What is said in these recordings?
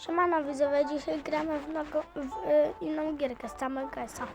Siemano widzowie, dzisiaj gramy w, nogo, w y, inną gierkę z Guysa.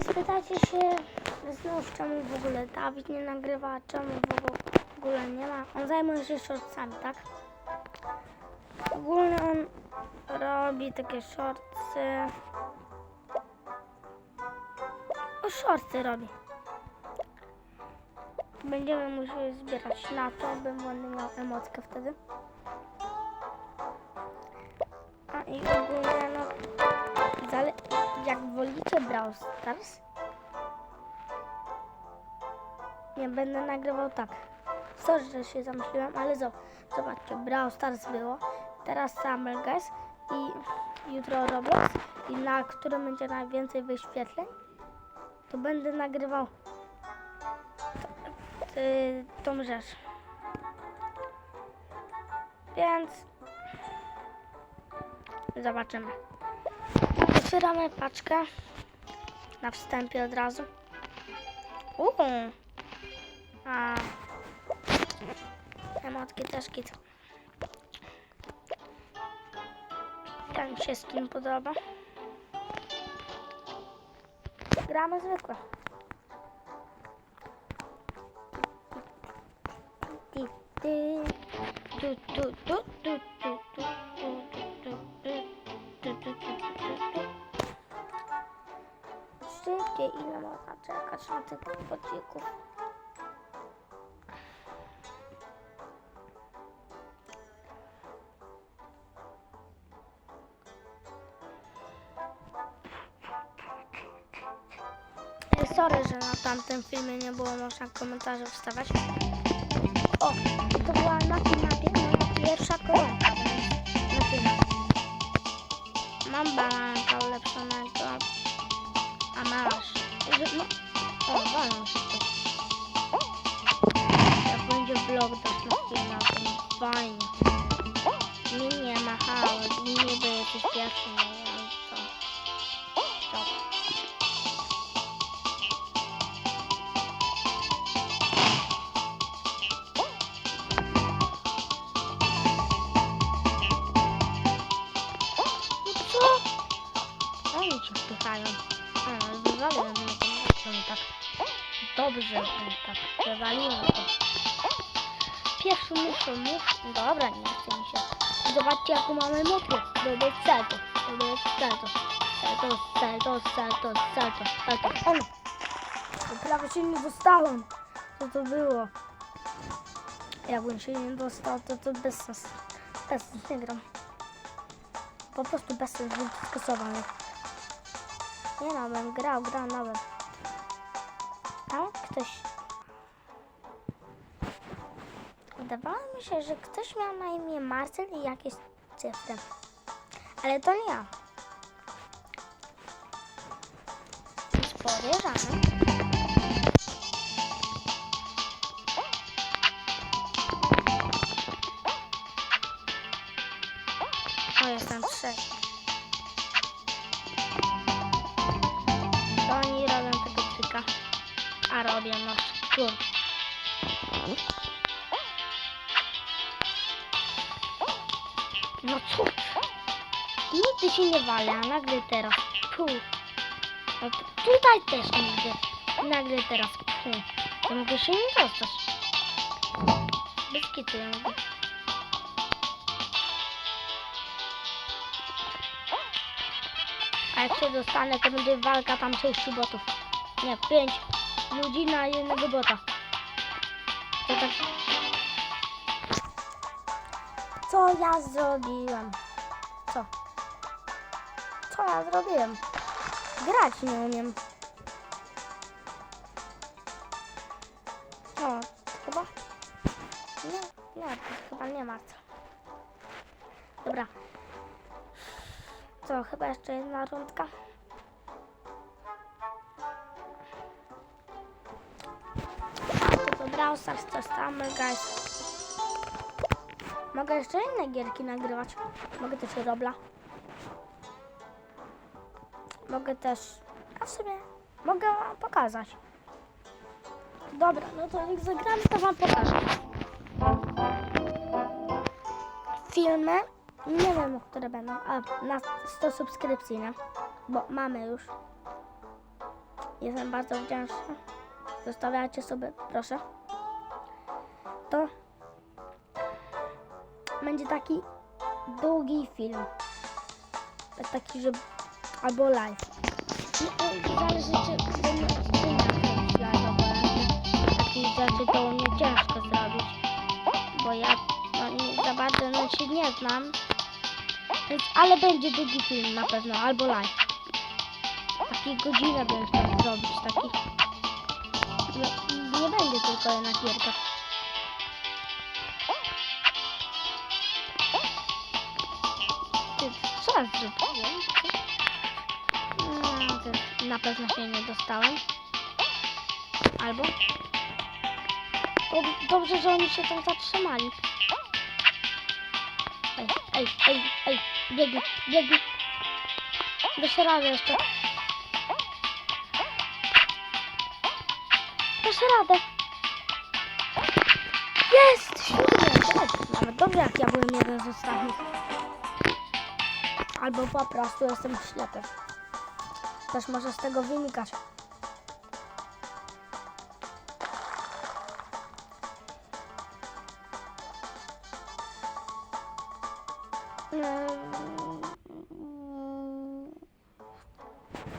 Y, spytacie się znów czemu w ogóle Dawid nie nagrywa, czemu w ogóle nie ma. On zajmuje się shortsami, tak? Ogólnie on robi takie shortsy. O, shortsy robi. Będziemy musieli zbierać na to, bym będę miał emotkę wtedy. I ogólnie no, zale- jak wolicie Brawl Stars, nie będę nagrywał tak. Sorry, że się zamyśliłem, ale zo- zobaczcie, Brawl Stars było, teraz Summer Guys i jutro Roblox i na którym będzie najwięcej wyświetleń, to będę nagrywał y, tą rzecz. Więc zobaczymy. Otwieramy paczkę na wstępie od razu. Uuu. A emotki też kit. Ten się skin podoba. Gramy zwykłe. Ty, ty. Tu, tu, tu, Szybciej, ile można czekać na tych kocików? Sorry, że na tamtym filmie nie było można komentarzy wstawiać. O, to była na moja pierwsza tym. Mam bananka ulepszonego. A masz. O, wolno wszystko. Jak będzie blok dostępny na tym fajnie. Mi nie ma hałas, mi nie będzie też pierwszy. Muszę mów. Dobra, nie chce mi się. Zobaczcie jaką mamy motkę. Robię salto. Robię salto. Salto, salto, salto, salto, salto. On. Prawie się nie dostałem. Co to było? Jakbym się nie dostał, to to bez sensu. Bez sensu, nie gram. Po prostu bez sensu, był skasowany. Nie no, bym grał, grał nawet. Tam ktoś... Wydawało mi się, że ktoś miał na imię Marcel i jakieś cyfry. Ale to nie ja. Więc podejrzane. O, jestem trzeci. To oni robią tego trika. A robią, no kur. Nigdy się nie wali, a nagle teraz. Puh. No tutaj też nigdy. Nagle teraz. Puh. To mogę się nie dostać. Bez kitu ja mogę. A jak się dostanę, to będzie walka tam sześciu botów. Nie, pięć ludzi na jednego bota. To tak... Co ja zrobiłem? Co? Co ja zrobiłem? Grać nie umiem. O, chyba... Nie, nie, chyba nie ma co. Dobra. Co, chyba jeszcze jedna rundka? To to Brawl Stars, to Guys. Mogę jeszcze inne gierki nagrywać. Mogę też Robla. Mogę też... A w sumie mogę wam pokazać. Dobra, no to jak zagramy, to wam pokażę. filmy, nie wiem, które będą, a na 100 subskrypcji, nie? Bo mamy już. Jestem bardzo wdzięczna. Zostawiajcie sobie, proszę. To będzie taki długi film. Taki, że albo live. Zależy, czy będę live. Takich rzeczy to mnie ciężko zrobić. Bo ja no, nie, za bardzo no, się nie znam. Więc, ale będzie długi film na pewno, albo live. Taki godzinę bym chciał zrobić, taki. Nie, nie będzie tylko jedna gierka. No, to na pewno się nie dostałem. Albo? Dob- Dobrze, że oni się tam zatrzymali. Ej, ej, ej, ej, biegnij, biegnij. Dasz radę jeszcze. Dasz radę. Jest! Świetnie! Nawet dobrze, jak ja byłem jeden z ostatnich. Albo po prostu jestem ślepy. Też może z tego wynikać.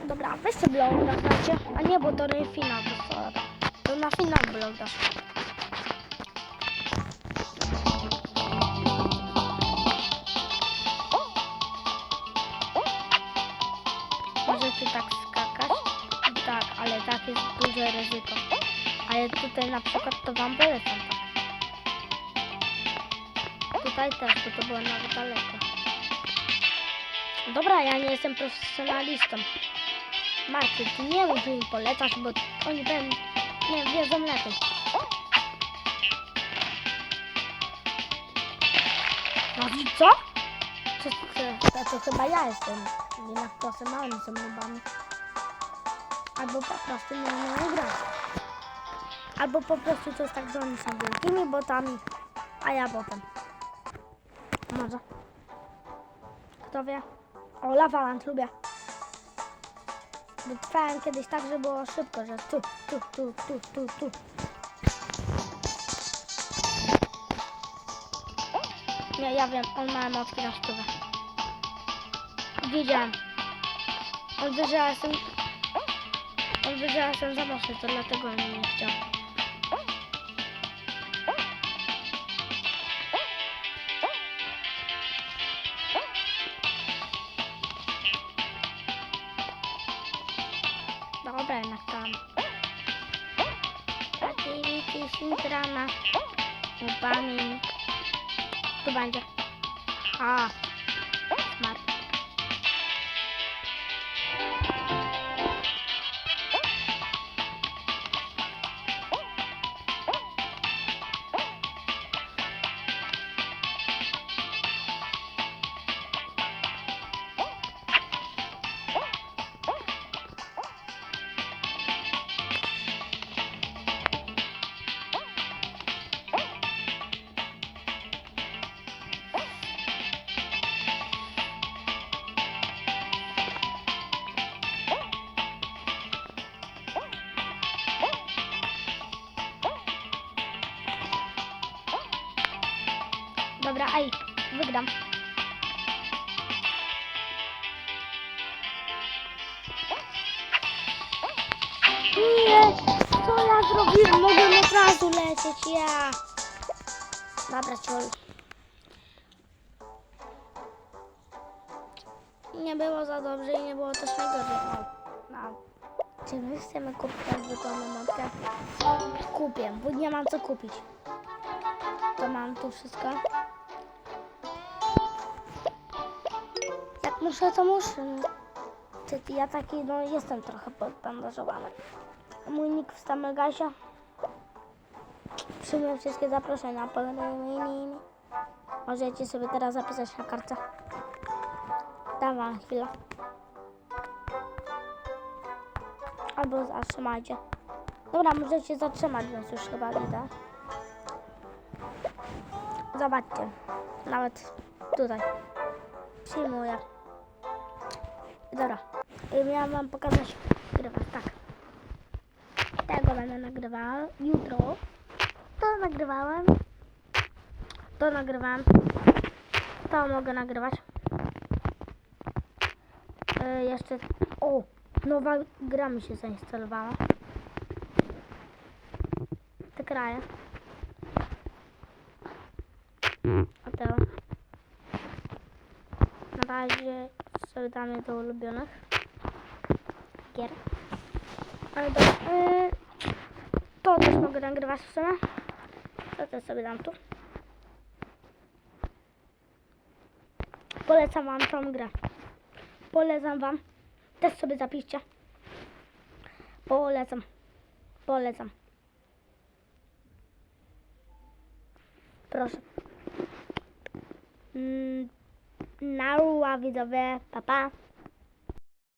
Dobra, weź sobie blog nagracie. A nie, bo to nie finał. To na finał blog dasz. Ryzyko. Ale tutaj na przykład to wam polecam tak. Tutaj też, bo to było nawet daleko. Dobra, ja nie jestem profesjonalistą. Marcin, ty nie mów, im polecasz, bo oni będą, nie wiedzą lepiej. No i co? Co, co, to, to chyba ja jestem. Jednak profesjonalni są nubami. Albo po prostu nie umieją grać. Albo po prostu to jest tak, że oni są wielkimi botami, a ja botem. Może. Kto wie? O, Lavaland lubię. Wytrwałem kiedyś tak, że było szybko, że tu, tu, tu, tu, tu, tu. Nie, ja wiem, on ma emotki na stówę. Wiedziałem. On że ja jestem... On wie, że ja jestem za mocny, to dlatego on nie chciał. Dobra, jednak tam. Activity Sintrana. Upamięć. Tu będzie. A. ej, wygram. Nie, co ja zrobiłem? Mogłem od razu lecieć, ja. Dobra, ciol. Nie było za dobrze i nie było też najgorzej. O, no. Czy my chcemy kupić tak zwykłą emotkę? Kupię, bo nie mam co kupić. To mam tu wszystko. Muszę, to muszę. Ja taki, no jestem trochę podbandażowany. Mój nick w Stamelgasie. Przyjmuję wszystkie zaproszenia. Możecie sobie teraz zapisać na kartce. Dam wam chwilę. Albo zatrzymajcie. Dobra, możecie zatrzymać, więc już chyba idę. Zobaczcie. Nawet Tutaj. Przyjmuję. Dobra. Miałam wam pokazać nagrywać, tak. Tego będę nagrywała jutro. To nagrywałem. To nagrywałem. To mogę nagrywać. E, jeszcze. O! Nowa gra mi się zainstalowała. Te kraje. A teraz. Na razie sobie dam je do ulubionych gier. Ale do, y, to też mogę nagrywać w sumie. To też sobie dam tu. Polecam wam tą grę. Polecam wam. Też sobie zapiszcie. Polecam. Polecam. Proszę. Mm, Narła widzowie. Pa, pa.